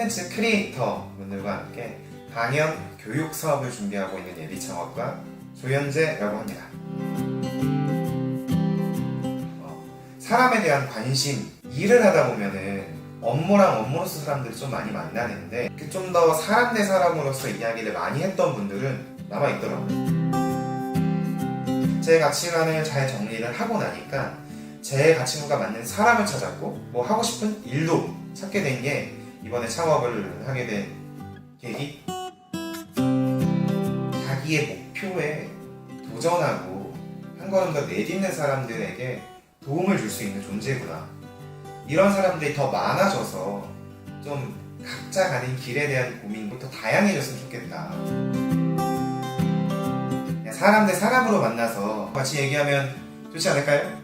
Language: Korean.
콘텐츠 크리에이터 분들과 함께 방영 교육 사업을 준비하고 있는 예비 창업가 조현재라고 합니다. 어, 사람에 대한 관심, 일을 하다 보면은 업무랑 업무로서 사람들을 좀 많이 만나는데 좀 더 사람 대 사람으로서 이야기를 많이 했던 분들은 남아있더라고요. 제 가치관을 잘 정리를 하고 나니까 제 가치관과 맞는 사람을 찾았고 뭐 하고 싶은 일도 찾게 된 게 이번에 창업을 하게 된 계기? 자기의 목표에 도전하고 한 걸음 더 내딛는 사람들에게 도움을 줄 수 있는 존재구나. 이런 사람들이 더 많아져서 좀 각자 가는 길에 대한 고민도 더 다양해졌으면 좋겠다. 사람 대 사람으로 만나서 같이 얘기하면 좋지 않을까요?